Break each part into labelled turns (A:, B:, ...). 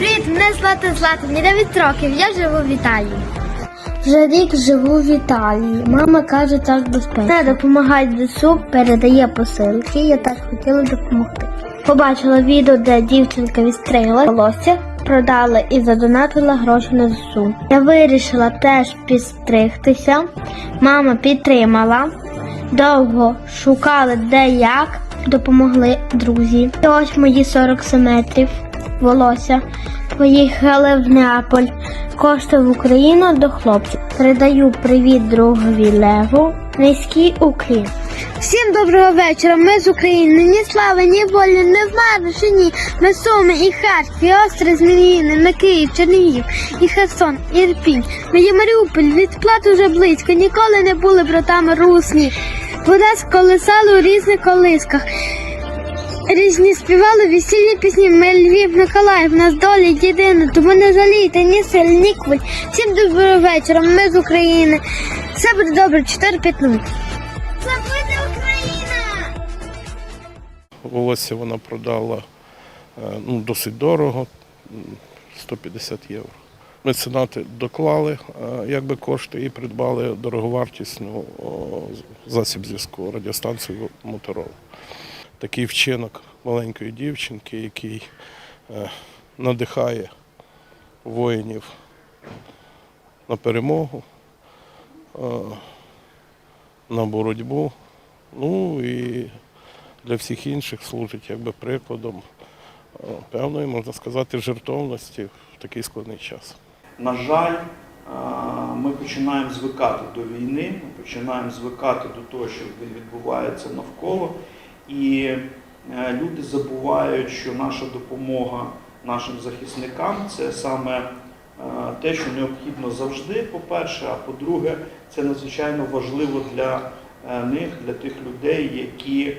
A: Мене звати Злата, мені 9 років, я живу в Італії. Вже рік живу в Італії. Мама каже, так безпечно. Не допомагає ЗСУ, передає посилки, я теж хотіла допомогти. Побачила відео, де дівчинка відстригла волосся, продала і задонатила гроші на ЗСУ. Я вирішила теж підстригтися. Мама підтримала. Довго шукали де як, допомогли друзі. І ось мої 40 сантиметрів волосся. Поїхали в Неаполь. Кошти в Україну до хлопців. Передаю привіт другові Леву. Низький уклін. Всім доброго вечора. Ми з України. Ні слави, ні волі, не ще ні. Ми Суми і Харків, і Остри, Зміїни, на Київ, Чернігів, і Херсон, Ірпінь. Ми є Маріуполь, відплат уже близько. Ніколи не були братами русні. Вода сколисала у різних колисках. Різні співали весільні пісні. Ми Львів, Миколаїв, нас доля єдина, тому не жалійте ні сил, ні кваль. Всім доброго вечора. Ми з України. Все буде добре, 4-5-0. Це!
B: Волосся вона продала е, ну, досить дорого, 150 євро. Меценати доклали е, якби кошти і придбали дороговартісну засіб зв'язку радіостанцію Моторола. Такий вчинок маленької дівчинки, який е, надихає воїнів на перемогу, е, на боротьбу. Ну і для всіх інших служить якби прикладом е, певної, можна сказати, жертовності в такий складний час.
C: На жаль, ми починаємо звикати до війни, ми починаємо звикати до того, що відбувається навколо, і е, люди забувають, що наша допомога нашим захисникам це саме е, те, що необхідно завжди, по-перше, а по-друге, це надзвичайно важливо для е, них, для тих людей, які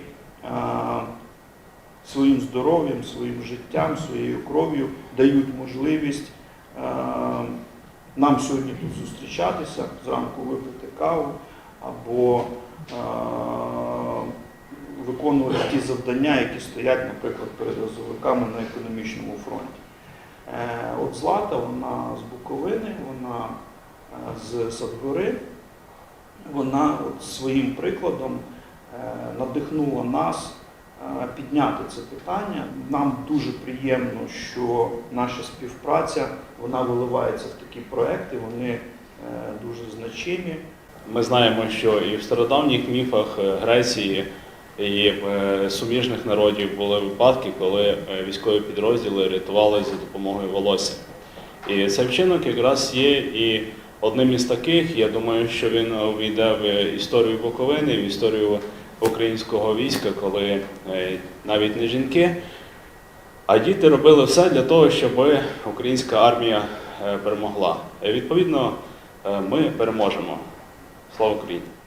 C: своїм здоров'ям, своїм життям, своєю кров'ю дають можливість нам сьогодні тут зустрічатися, зранку випити каву або виконувати ті завдання, які стоять, наприклад, перед розовиками на економічному фронті. Е, От Злата, вона з Буковини, вона е, з Садгори, вона от своїм прикладом е, надихнула нас підняти це питання. Нам дуже приємно, що наша співпраця вона виливається в такі проекти, вони дуже значимі.
D: Ми знаємо, що і в стародавніх міфах Греції і е, суміжних народів були випадки, коли е, військові підрозділи рятувалися за допомогою волосся. І цей вчинок якраз є і одним із таких. Я думаю, що він увійде в історію Буковини, в історію українського війська, коли е, навіть не жінки, а діти робили все для того, щоб українська армія перемогла. Відповідно, ми переможемо. Слава Україні!